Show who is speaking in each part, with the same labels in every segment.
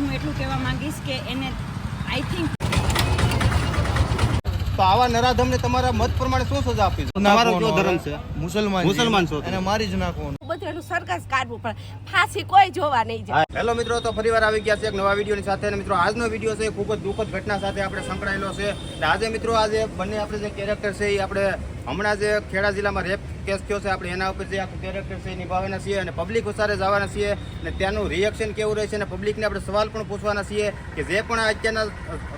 Speaker 1: હું એટલું કહેવા માંગીશ કે એને આઈ થિંક
Speaker 2: તો આવા નરાધમને તમારા મત પ્રમાણે શું સજા આપી તમારો કયો ધર્મ છે?
Speaker 3: મુસલમાન
Speaker 2: મુસલમાન છો
Speaker 3: અને મારી જ નાખવાનું
Speaker 4: એનું સરઘસ કાઢવું પડે. ફાંસી કોઈ જોવા નહીં જાય.
Speaker 2: હેલો મિત્રો, તો ફરીવાર આવી ગયા છે એક નવા વિડીયોની સાથે અને મિત્રો, આજનો વીડિયો છે ખૂબ જ દુઃખદ ઘટના સાથે આપણે સંકળાયેલો છે. આજે મિત્રો, આજે બંને આપણે જે કેરેક્ટર છે એ આપણે હમણાં જે ખેડા જિલ્લામાં રેપ કેસ થયો છે, આપણે એના ઉપર જે આખું કેરેક્ટર છે નિભાવવાના છીએ અને પબ્લિક ઉસારે જવાના છીએ. અને ત્યાંનું રિએક્શન કેવું રહે છે અને પબ્લિકને આપણે સવાલ પણ પૂછવાના છીએ કે જે પણ અત્યારના,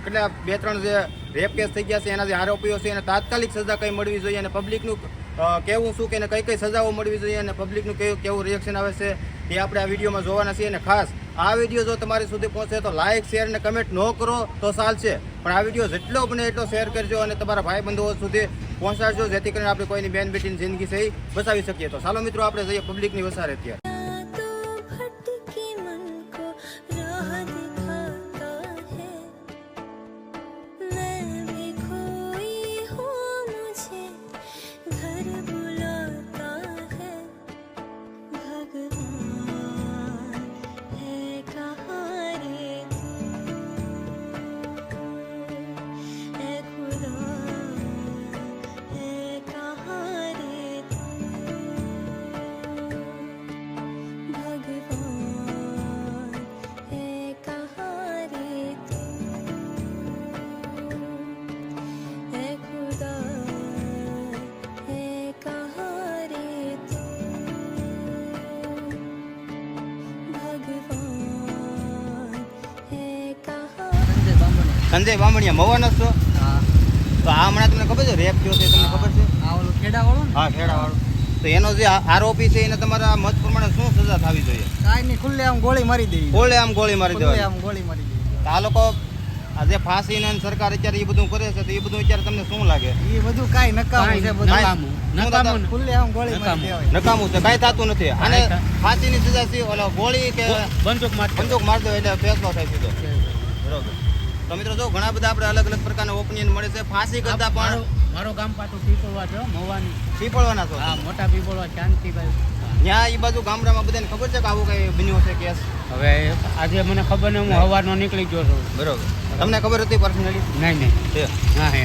Speaker 2: કેટલા બે ત્રણ જે રેપ કેસ થઈ ગયા છે, એના જે આરોપીઓ છે એને તાત્કાલિક સજા કંઈ મળવી જોઈએ અને પબ્લિકનું કેવું, શું કે કઈ કઈ સજાઓ મળવી જોઈએ અને પબ્લિકનું કેવું કેવું રિએક્શન આવે છે, એ આપણે આ વિડીયોમાં જોવાના છીએ. અને ખાસ, આ વીડિયો જો તમારી સુધી પહોંચે તો લાઇક શેર અને કમેન્ટ ન કરો તો ચાલશે. પણ આ વીડિયો જેટલો બને એટલો શેર કરજો અને તમારા ભાઈ બંધુઓ સુધી પહોંચાડજો, જેથી કરીને આપણે કોઈની બેન બેટીની જિંદગી એ બચાવી શકીએ. તો ચાલો મિત્રો, આપણે જઈએ પબ્લિકની વસારે ત્યાં સંજય બામણિયા મવાનો છો? તો આ હમણાં તમને ખબર છે? રેપ થયો છે તમને ખબર છે?
Speaker 5: આ ઓલું ખેડા વાળું
Speaker 2: હા ખેડાવાળો. તો એનો જે આરોપી છે એને તમારા મત પ્રમાણે શું સજા થવી જોઈએ?
Speaker 5: કાંઈ નહીં ખુલ્લે આમ ગોળી મારી દેવી
Speaker 2: ખુલ્લે આમ ગોળી મારી દેવી
Speaker 5: આમ ગોળી મારી દે
Speaker 2: આ લોકો આ જે ફાંસી ને સરકાર અત્યારે એ બધું કરે છે તો એ બધું અત્યારે તમને શું લાગે?
Speaker 5: એ બધું કાંઈ નકામું છે બધું.
Speaker 2: નકામું.
Speaker 5: ખુલ્લે આમ ગોળી મારી દેવાય.
Speaker 2: નકામું છે કાંઈ થતું નથી. અને ફાંસીની સજા છે ઓલો ગોળી કે
Speaker 5: બંદૂક
Speaker 2: બંદૂક મારી દો એટલે ફેસલો થાય સીધો. બરોબર. તો મિત્રો જો ઘણા બધા આપણે અલગ અલગ પ્રકારના ઓપિનિયન મળે છે. ફાંસી કરતા પણ
Speaker 5: મારો ગામ પાછું પીપળવા છે મોવાની.
Speaker 2: પીપળવાના છો?
Speaker 5: હા મોટા પીપળવા શાંતિભાઈ.
Speaker 2: ત્યાં એ બાજુ ગામડામાં બધાને ખબર છે કે આવું કઈ બન્યું છે કેસ?
Speaker 5: હવે આજે મને ખબર નહીં હું સવારનો નીકળી ગયો છું.
Speaker 2: બરોબર. તમને ખબર હતી પર્સનલી
Speaker 5: નહીં નહીં. હા હે.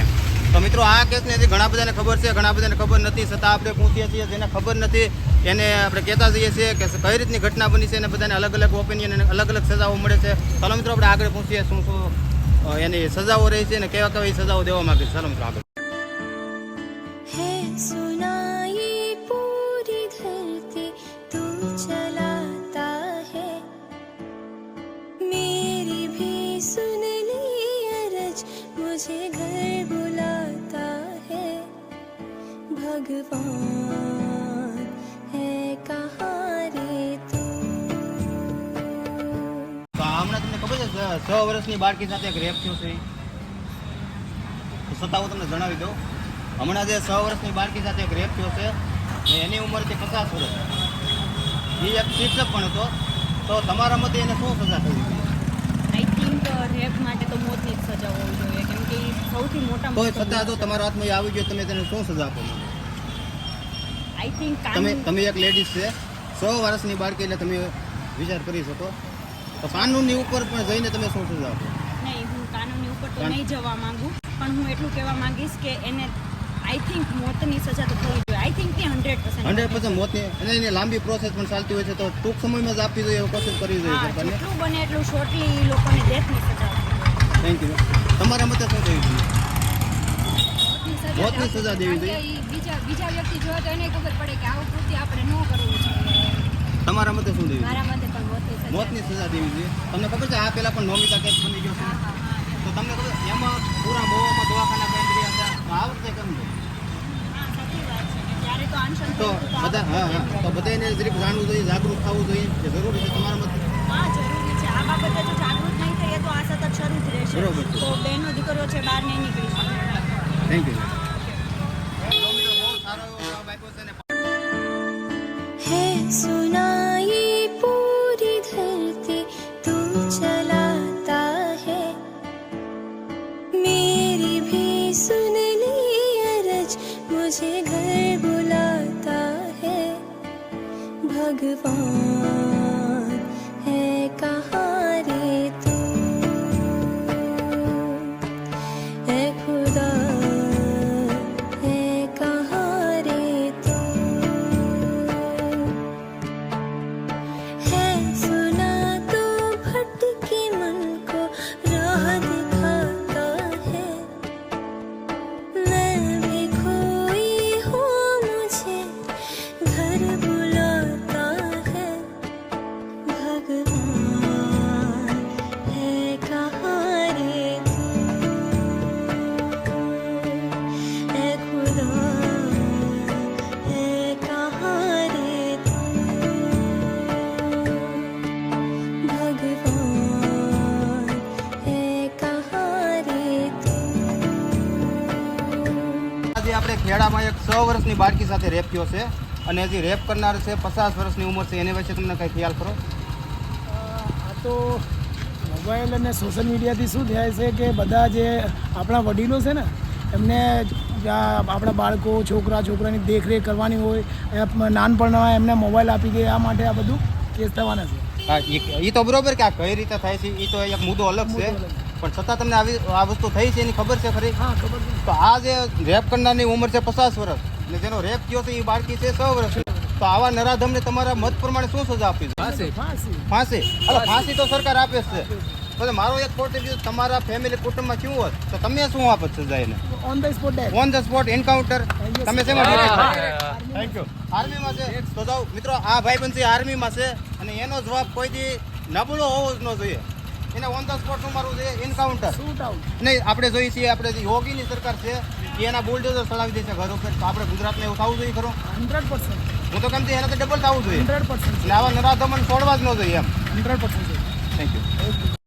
Speaker 2: તો મિત્રો આ કેસને હજી ઘણા બધાને ખબર છે ઘણા બધાને ખબર નથી. છતાં આપણે પૂછીએ છીએ જેને ખબર નથી એને આપણે કહેતા જઈએ છીએ કે કઈ રીતની ઘટના બની છે અને બધાને અલગ અલગ ઓપિનિયન અને અલગ અલગ સજાઓ મળે છે. ચાલો મિત્રો આપણે આગળ પૂછીએ શું શું એની સજાઓ રહી છે અને કેવા કેવા એ સજાઓ દેવા માંગે છે ચાલો મિત્રો આગળ
Speaker 6: है सुना ये पूरी धरती तू चलाता है मेरी भी सुन ली अरज मुझे घर बुलाता है भगवान
Speaker 2: છે વર્ષની બાળકી સાથે એક રેપ થયો છે. છતાં હું તમને જણાવી દઉં. હમણાં જે છ વર્ષની બાળકી સાથે એક રેપ થયો છે ને એની ઉંમર છે પચાસ વર્ષ. એ એક શિક્ષક પણ હતો. તો તમારા મતે એને શું સજા થવી જોઈએ?
Speaker 1: આઈ થિંક રેપ માટે તો મોતની જ સજા હોવી જોઈએ કેમ કે સૌથી મોટા
Speaker 2: તો છતાં તો તમારા હાથમાં આવી ગયો તમે તેને શું સજા આપો
Speaker 1: આઈ થિંક
Speaker 2: તમે તમે એક લેડીઝ છે. સો વર્ષની બાળકી એટલે તમે વિચાર કરી શકો. તો કાનૂનની ઉપર પણ જઈને તમે શું સજા
Speaker 1: નહીં હું કાનૂની ઉપર તો નહીં જવા માંગુ પણ હું એટલું કહેવા માંગીશ કે એને આઈ થિંક મોતની સજા તો થવી જોઈએ. આઈ થિંક કે હંડ્રેડ
Speaker 2: હંડ્રેડ પર્સન્ટ મોતની અને એની લાંબી પ્રોસેસ પણ ચાલતી હોય છે તો ટૂંક સમયમાં જ આપી જોઈએ એવું કોશિશ કરવી જોઈએ એટલું
Speaker 1: જેટલું બને એટલું શોર્ટલી લોકોને ડેથની સજા
Speaker 2: થેન્ક યુ તમારા મતે શું થયું? જોઈએ મોતની સજા દેવી જોઈએ
Speaker 7: બીજા બીજા વ્યક્તિ જોયો તો એને ખબર પડે કે આવું કૃત્ય આપણે ન કરવું જોઈએ.
Speaker 2: તમારા મતે શું દેવું?
Speaker 7: મારા મતે પણ મોતની સજા
Speaker 2: દેવી જોઈએ. તમને ખબર છે આ પહેલાં પણ નોમિતા કેસ બની ગયો છે. તો તમને ખબર એમાં પૂરા મોવામાં દવાખાના બંધ રહ્યા હતા. તો આ વખતે કેમ
Speaker 1: તો
Speaker 2: બધા હા હા. તો બધાને જાણવું જોઈએ જાગૃત થવું જોઈએ કે જરૂરી છે તમારા મતે ખેડામાં એક છ વર્ષની બાળકી સાથે રેપ થયો છે અને હજી રેપ કરનાર છે પચાસ વર્ષની ઉંમર છે. એની વિશે તમને કંઈ ખ્યાલ કરો
Speaker 3: આ તો મોબાઈલ અને સોશિયલ મીડિયાથી શું થાય છે કે બધા જે આપણા વડીલો છે ને એમને આપણા બાળકો છોકરા છોકરાની દેખરેખ કરવાની હોય નાનપણમાં એમને મોબાઈલ આપી દે આ માટે આ બધું કેસ થવાના છે.
Speaker 2: હા એ તો બરોબર કે આ કઈ રીતે થાય છે એ તો એક મુદ્દો અલગ છે. પણ છતાં તમને આવી આ વસ્તુ થઈ છે એની ખબર છે ખરી?
Speaker 3: હા ખબર છે.
Speaker 2: તો આ જે રેપ કરનારની ઉંમર છે પચાસ વર્ષ ને જેનો રેપ થયો છે એ બાળકી છે સો વર્ષ. તો આવા નરાધમને તમારા મત પ્રમાણે શું સજા આપી
Speaker 3: ફાંસી.
Speaker 2: ફાંસી. અલા ફાંસી. તો સરકાર આપે છે. પણ મારો એક પોઈન્ટ વ્યૂ તમારા ફેમિલી કુટુંબમાં શું હોત તો તમે શું આપત સજા એને?
Speaker 3: On the spot
Speaker 2: on the spot encounter તમે શેમાં
Speaker 5: થેન્ક યુ
Speaker 2: આર્મીમાં છે. તો જાઓ. મિત્રો આ ભાઈ છે આર્મીમાં છે. અને એનો જવાબ કોઈ દી નબળો હોવો જ ન જોઈએ. એને ઓન ધ સ્પોટ શું મારું જોઈએ એન્કાઉન્ટર નહીં આપણે જોઈએ છીએ આપણે યોગીની સરકાર છે એના બુલડોઝર ચલાવી દે છે ઘર ઉપર. તો આપણે ગુજરાતને એવું થવું જોઈએ ખરો?
Speaker 3: Hundred percent.
Speaker 2: હું તો કેમથી એનાથી ડબલ થવું જોઈએ?
Speaker 3: Hundred
Speaker 2: percent. આવા નરાધમન છોડવા જ ન જોઈએ એમ.
Speaker 3: હંડ્રેડ પર્સન્ટ
Speaker 2: થેન્ક યુ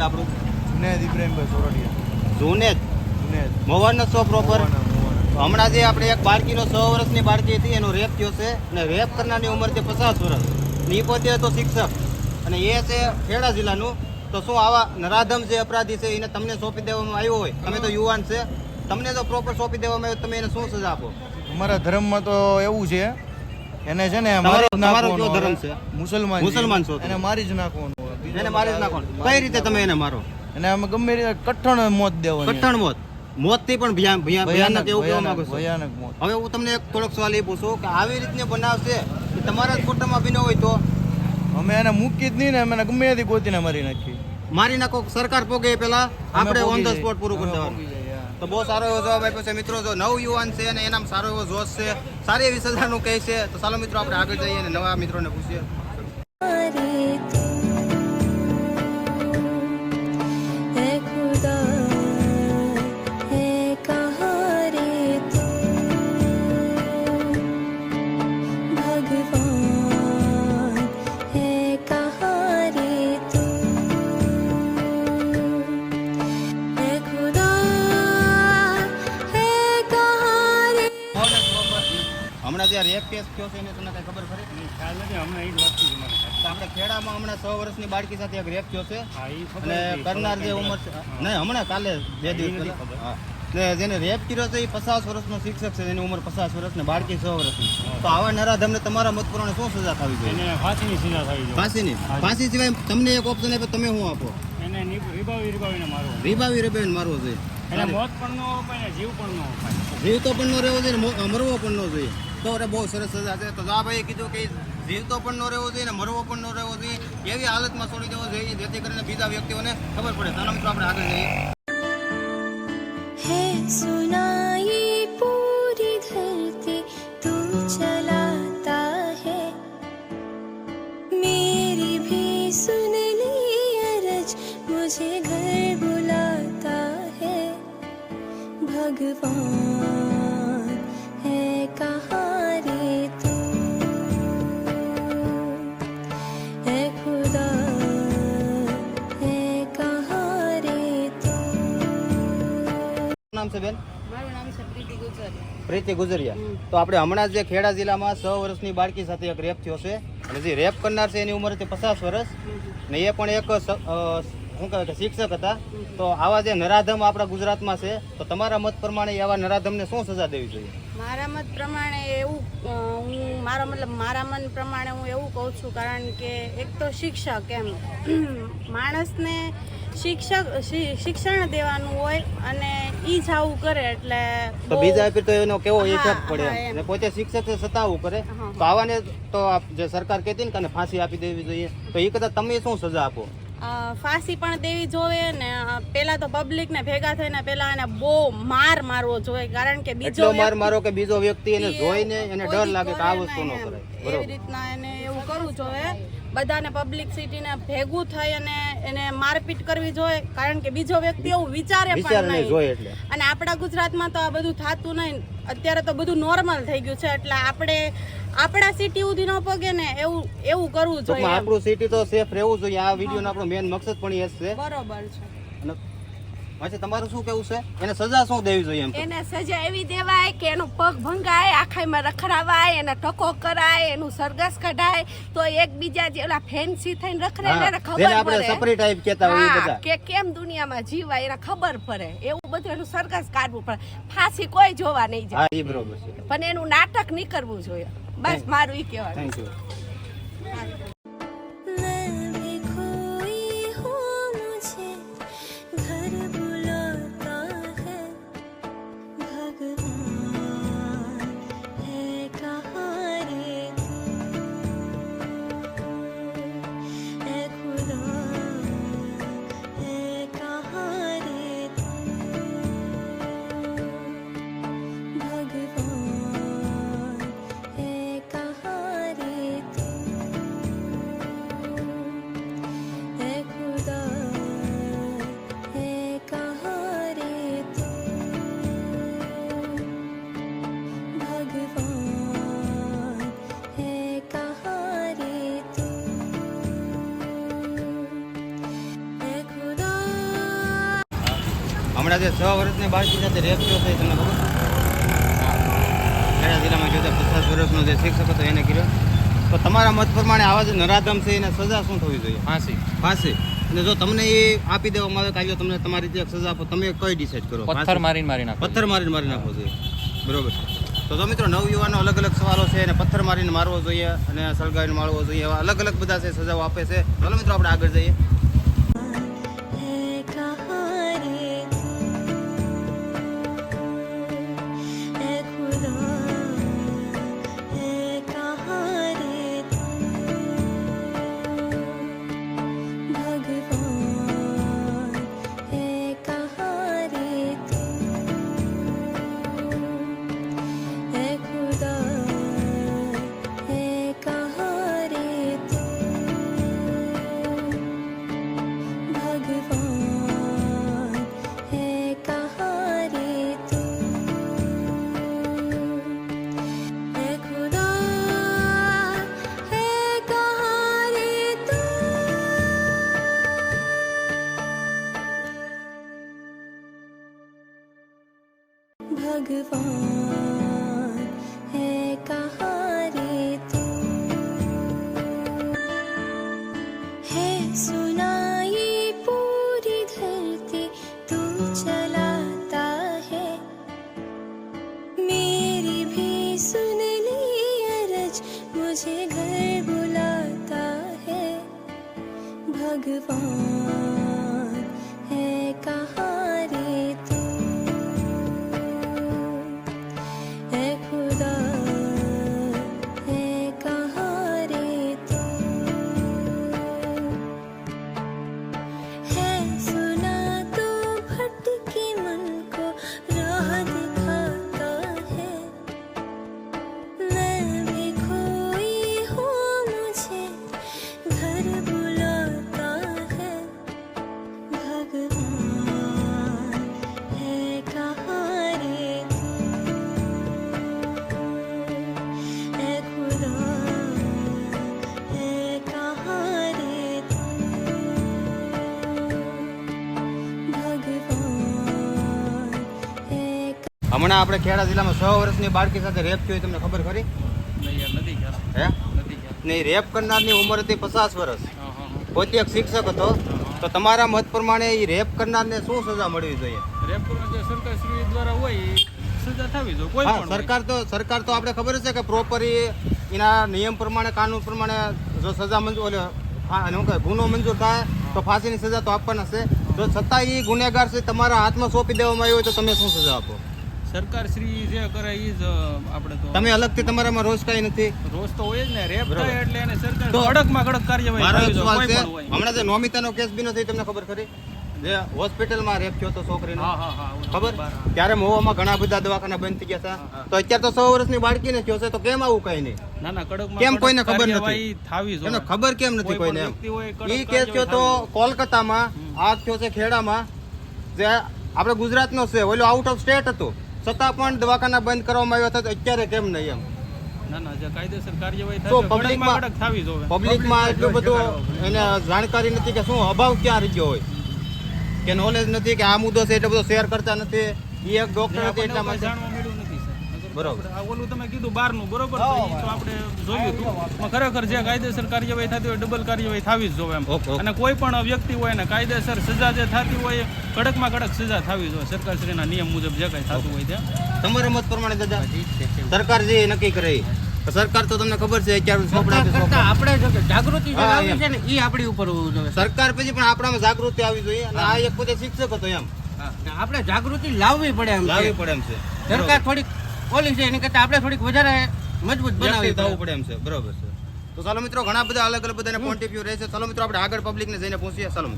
Speaker 2: છે આપણું?
Speaker 8: જુનેદ ઇબ્રાહીમભાઈ સોરઠિયા.
Speaker 2: જુનેદ?
Speaker 8: જુનેદ.
Speaker 2: મોવારનો શો પ્રોપર. હમણાં જે આપણે એક બાળકીનો છ વર્ષની બાળકી હતી એનો રેપ થયો છે અને રેપ કરનારની ઉંમર છે પચાસ વર્ષ. એ પોતે હતો શિક્ષક. અને એ છે ખેડા જિલ્લાનું. તો શું આવા નરાધમ જે અપરાધી છે એને તમને સોંપી દેવામાં આવ્યો હોય? તમે તો યુવાન છે. તમને તો પ્રોપર સોંપી દેવામાં આવ્યો તમે એને શું સજા આપો?
Speaker 8: અમારા ધર્મમાં તો એવું છે. એને છે ને મારી જ નાખવાનો
Speaker 2: ધર્મ છે?
Speaker 8: મુસલમાન
Speaker 2: મુસલમાન
Speaker 8: છે. એને મારી જ નાખવાનું.
Speaker 2: એને મારી જ નાખો કઈ રીતે તમે એને મારો?
Speaker 8: એને અમે ગમે રીતે કઠણ મોત દેવાની
Speaker 2: કઠણ મોત. મોતથી પણ ભયા- ભયા- ભયાનક એવું કહેવા માંગુ છું.
Speaker 8: ભયાનક મોત.
Speaker 2: હવે હું તમને એક થોડોક સવાલ એ પૂછું કે આવી રીતને બનાવશે કે તમારા જ કુટુંબમાં બન્યો હોય તો?
Speaker 8: અમે એને મૂકી જ નહીં ને અમે એને ગમે ત્યાંથી ગોતીને મારી નાખી
Speaker 2: મારી નાખો સરકાર પોગે પેલા આપણે ઓન ધ સ્પોટ પૂરું કરી દેવાનું.
Speaker 8: દેવાનું
Speaker 2: તો બહુ સારો એવો જવાબ આપ્યો છે. મિત્રો જો નવ યુવાન છે અને એનામાં સારો એવો જોશ છે. સારી એવી સજાનું કહે છે. તો ચાલો મિત્રો આપણે આગળ જઈએ અને નવા મિત્રોને પૂછીએ. વર્ષની બાળકી સાથે એક રેપ થયો છે. અને કરનાર જે ઉંમર છે નહીં હમણાં કાલે બે દિવસ હા. ને જેને રેપ કર્યો છે એ પચાસ વર્ષનો શિક્ષક છે એની ઉંમર પચાસ વર્ષ ને બાળકી છ વર્ષની. તો આવા નરાધમને તમારા મત પ્રમાણે શું સજા થવી જોઈએ?
Speaker 5: ફાંસીની સજા થવી જોઈએ.
Speaker 2: ફાંસીની? ફાંસી સિવાય તમને એક ઓપ્શન આપ્યો તમે શું આપો?
Speaker 5: એને રીબાવી રીબાવીને મારવો
Speaker 2: રીબાવી રેબાવીને મારવો જોઈએ.
Speaker 5: એને મોત પણ ન અપાય જીવ પણ ન અપાય.
Speaker 2: જીવતો પણ ન રહેવો જોઈએ મરવો પણ ન જોઈએ. તો અરે બહુ સરસ સજા છે. તો આ ભાઈએ કીધું કે જીવતો પણ ન રહેવો જોઈએ ને મરવો પણ ન રહેવો જોઈએ એવી હાલતમાં છોડી દેવો જોઈએ જેથી કરીને બીજા વ્યક્તિઓને ખબર પડે ચાલો મિત્રો આપણે આગળ જઈએ
Speaker 6: है सुनाई पूरी धरती तू चलाता है मेरी भी सुन ली अरज मुझे घर बुलाता है भगवान
Speaker 2: નામ છે બેન?
Speaker 4: મારું નામ છે પ્રીતિ ગુજરિયા.
Speaker 2: પ્રીતિ ગુજરિયા. તો આપણે હમણાં જ ખેડા જિલ્લામાં છ વર્ષની બાળકી સાથે એક રેપ થયો છે. અને જે રેપ કરનાર છે એની ઉંમર છે પચાસ વર્ષ. ને એ પણ એક શું કહેવાય કે શિક્ષક હતા. તો આવા જે નરાધમ આપણા ગુજરાતમાં છે તો તમારા મત પ્રમાણે આવા નરાધમને શું સજા દેવી જોઈએ?
Speaker 4: મારા મત પ્રમાણે એવું હું મારા મતલબ મારા મન પ્રમાણે હું એવું કહું છું કારણ કે એક તો શિક્ષક એમ. માણસને શિક્ષક શિક્ષણ દેવાનું હોય અને ઈ જ આવું કરે એટલે
Speaker 2: તો બીજા આપી તો એનો કેવો ઇફેક્ટ પડે. અને પોતે શિક્ષક છે છતાં આવું કરે. તો આવાને તો આપ જે સરકાર કહેતી ને કે ફાંસી આપી દેવી જોઈએ. તો એ કદાચ તમે શું સજા આપો?
Speaker 4: ફાંસી પણ દેવી જોઈએ ને પેલા તો પબ્લિક ને ભેગા થઈને પેલા એને બહુ માર મારવો જોઈએ કારણ કે બીજો
Speaker 2: માર મારો કે બીજો વ્યક્તિ એને જોઈને એને ડર લાગે કે આ વસ્તુ ન કરે.
Speaker 4: એવી રીતના એને કરવું જોઈએ બધાને પબ્લિક સિટીને ભેગું થઈ અને એને મારપીટ કરવી જોઈએ કારણ કે બીજો વ્યક્તિ એવું વિચારે પણ
Speaker 2: નહીં
Speaker 4: અને આપણા ગુજરાતમાં તો આ બધું થતું નહીં. અત્યારે તો બધું નોર્મલ થઈ ગયું છે એટલે આપણે આપણા સિટી સુધી ન પગે ને એવું એવું કરવું જોઈએ
Speaker 2: આપણું સિટી તો સેફ રહેવું જોઈએ. આ વિડીયોનો આપણો મેન મકસદ પણ એ છે.
Speaker 4: બરોબર છે.
Speaker 2: પછી તમારું શું કેવું છે? એને સજા શું દેવી જોઈએ એમ
Speaker 4: એને સજા એવી દેવાય કે એનો પગ ભંગાય આખાઈમાં રખડાવાય એને ટકો કરાય એનું સરઘસ કઢાય તો એકબીજા જે ઓલા ફેન્સી થઈને રખડે એને ખબર
Speaker 2: આપણે
Speaker 4: પડે.
Speaker 2: સપરી ટાઈપ કહેતા
Speaker 4: હોય
Speaker 2: બધા.
Speaker 4: કે કેમ દુનિયામાં જીવાય એને ખબર પડે. એવું બધું એનું સરઘસ કાઢવું પડે. ફાંસી કોઈ જોવા નહીં જાય.
Speaker 2: હા એ બરોબર છે.
Speaker 4: પણ એનું નાટક નહીં કરવું જોઈએ. બસ મારું ઈ કહેવાનું.
Speaker 2: થેન્ક યુ હમણાં જે છ વર્ષની બાળકી સાથે રેપ થયો છે તમને ખબર? ખેડા જિલ્લામાં જોતા પચાસ વર્ષનો જે શિક્ષક હતો એને કર્યો. તો તમારા મત પ્રમાણે આવા જે નરાધમ છે એને સજા શું થવી જોઈએ?
Speaker 9: ફાંસી.
Speaker 2: ફાંસી. અને જો તમને એ આપી દેવામાં આવે કાલે તમને તમારી એક સજા આપો તમે કઈ ડિસાઈડ કરો?
Speaker 9: પથ્થર
Speaker 2: મારી
Speaker 9: મારીને મારી નાખો.
Speaker 2: પથ્થર મારીને મારી નાખવો જોઈએ બરોબર તો તો મિત્રો નવયુવાનો અલગ અલગ સવાલો છે અને પથ્થર મારીને મારવો જોઈએ અને સળગાવીને મારવો જોઈએ એવા અલગ અલગ બધા છે સજાઓ આપે છે. ચાલો મિત્રો આપણે આગળ જઈએ.
Speaker 6: ராகவா
Speaker 2: હમણાં આપણે ખેડા જિલ્લામાં છ વર્ષની બાળકી સાથે રેપ થયો તમને ખબર ખરી?
Speaker 9: નહીં
Speaker 2: હે? નહીં રેપ કરનારની ઉંમર હતી પચાસ વર્ષ. પોતે એક શિક્ષક હતો. તો તમારા મત પ્રમાણે એ રેપ કરનારને શું સજા મળવી જોઈએ?
Speaker 9: રેપ કરવાનો દ્વારા હોય એ સજા થવી જોઈએ કોઈ પણ
Speaker 2: સરકાર તો સરકાર તો આપણે ખબર છે કે પ્રોપર એના નિયમ પ્રમાણે કાનૂન પ્રમાણે જો સજા મંજૂર ગુનો મંજૂર થાય તો ફાંસીની સજા તો આપવાના છે. જો છતાં એ ગુનેગાર છે તમારા હાથમાં સોંપી દેવામાં આવ્યો હોય તો તમે શું સજા આપો?
Speaker 9: સરકારશ્રી જે કરે એ જ આપણે તો
Speaker 2: તમે અલગથી તમારામાં રોજ કઈ નથી?
Speaker 9: રોજ તો હોય જ ને રેપ. થાય એટલે એને સરકાર
Speaker 2: તો
Speaker 9: કડકમાં કડક કાર્યવાહી
Speaker 2: મારો એક સવાલ છે હમણાં જે નોમિતાનો કેસ બીનો થઈ તમને ખબર ખરી? જે હોસ્પિટલમાં રેપ થયો હતો છોકરીનો. ખબર? ત્યારે મોવામાં ઘણા બધા દવાખાના બંધ થઈ ગયા હતા. તો અત્યારે તો સો વર્ષની બાળકીને થયો છે તો કેમ આવું કઈ નહીં?
Speaker 9: ના ના કડક
Speaker 2: કેમ કોઈને ખબર નથી?
Speaker 9: થાવી
Speaker 2: એને ખબર કેમ નથી કોઈને ઈ કેસ થયો તો કોલકાતામાં આ થયો છે ખેડામાં જે આપણે ગુજરાતનો છે ઓલો આઉટ ઓફ સ્ટેટ હતું. છતાં પણ દવાખાના બંધ કરવામાં આવ્યા હતા અત્યારે કેમ નહીં એમ?
Speaker 9: ના ના જે કાયદેસર કાર્યવાહી
Speaker 2: તો
Speaker 9: થશે.
Speaker 2: પબ્લિકમાં-
Speaker 9: કડકમાં કડક થવી જોઈએ.
Speaker 2: પબ્લિકમાં એટલું બધું એને જાણકારી નથી કે શું અભાવ ક્યાં રહ્યો હોય. કે નોલેજ નથી કે આ મુદ્દો છે એટલો બધો શેર કરતા નથી. એ એક ડોક્ટર નથી એટલા માટે
Speaker 9: કાંઈ જાણવા મળ્યું નથી સર નકર
Speaker 2: બરોબર.
Speaker 9: આ ઓલું તમે કીધું બહારનું બરોબર? તો આપણે જોયું હતું. ખરેખર જે કાયદેસર કાર્યવાહી થતી હોય ડબલ કાર્યવાહી થવી જ જોવે એમ. અને કોઈ પણ વ્યક્તિ હોય ને કાયદેસર સજા જે થતી હોય એ કડકમાં કડક સજા થવી જોઈએ. સરકારશ્રીના નિયમ મુજબ જે કાંઈ થતું હોય ત્યાં.
Speaker 2: તમારા મત પ્રમાણે દાદા? સરકાર જે નક્કી કરે સરકાર તો તમને ખબર છે અત્યારે.
Speaker 5: આપણે જાગૃતિ જે લાવવી છે ને એ આપણી ઉપર હોવું જોઈએ.
Speaker 2: સરકાર પછી પણ આપણામાં જાગૃતિ આવી જોઈએ અને આ એક પોતે શિક્ષક હતો એમ.
Speaker 5: આપણે જાગૃતિ લાવવી પડે એમ
Speaker 2: લાવવી પડે એમ છે.
Speaker 5: સરકાર થોડીક ઓલી છે એની કરતા આપણે થોડીક વધારે મજબૂત
Speaker 2: બનાવી થવું
Speaker 5: પડે
Speaker 2: એમ છે બરોબર છે. તો ચાલો મિત્રો ઘણા બધા અલગ અલગ બધાને પોઈન્ટ ઓફ વ્યૂ રહે છે. ચાલો મિત્રો આપણે આગળ પબ્લિકને જઈને પહોંચીએ ચાલો